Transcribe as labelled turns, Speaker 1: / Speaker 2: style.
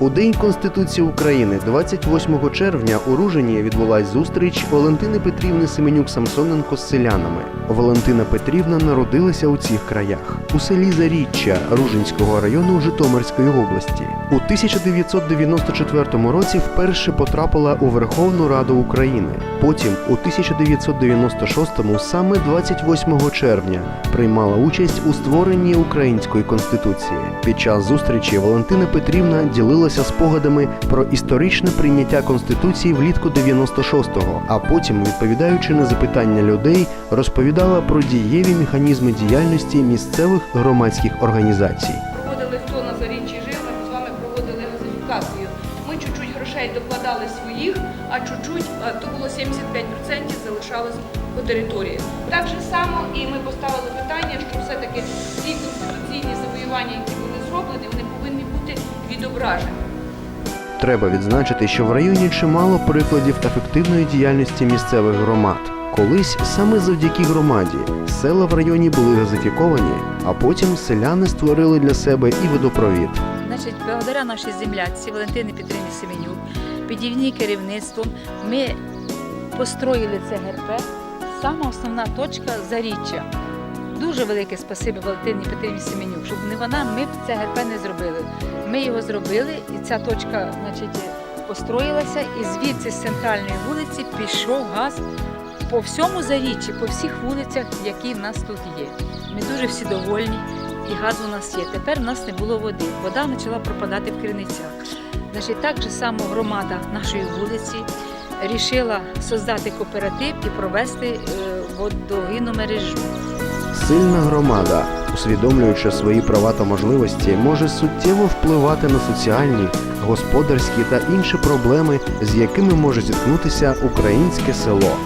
Speaker 1: У День Конституції України, 28 червня, у Ружині відбулась зустріч Валентини Петрівни Семенюк Самсоненко з селянами. Валентина Петрівна народилася у цих краях у селі Заріччя Ружинського району Житомирської області. У 1994 році вперше потрапила у Верховну Раду України. Потім, у 1996-му, саме 28 червня, приймала участь у створенні української конституції. Під час зустрічі Валентина Петрівна ділилася спогадами про історичне прийняття конституції влітку 96-го, а потім, відповідаючи на запитання людей, розповідала про дієві механізми діяльності місцевих громадських організацій.
Speaker 2: проводили хто на заріччі жив, ми з вами проводили газифікацію. Ми чуть-чуть грошей докладали своїх, а чуть-чуть, то було 75% залишалось по території. Так же само і ми поставили питання, що все-таки ті конституційні завоювання, які бути відображені.
Speaker 1: Треба відзначити, що в районі чимало прикладів ефективної діяльності місцевих громад. Колись саме завдяки громаді села в районі були газифіковані, а потім селяни створили для себе і водопровід.
Speaker 3: Значить, благодаря нашій земляці Валентині Петрівні Семенюк, під її керівництвом ми построїли це ГРП. Сама основна точка заріччя. Дуже велике спасибі Валентині Петрівні Семенюк, щоб не вона, ми б це ГРП не зробили. Ми його зробили, і ця точка значить, построїлася, і звідси з центральної вулиці пішов газ по всьому заріччі, по всіх вулицях, які в нас тут є. Ми дуже всі довольні, і газ у нас є. Тепер у нас не було води. Вода почала пропадати в криницях. Значить, так же само громада нашої вулиці рішила создати кооператив і провести е, водогінну мережу.
Speaker 1: Сильна громада, усвідомлюючи свої права та можливості, може суттєво впливати на соціальні, господарські та інші проблеми, з якими може зіткнутися українське село.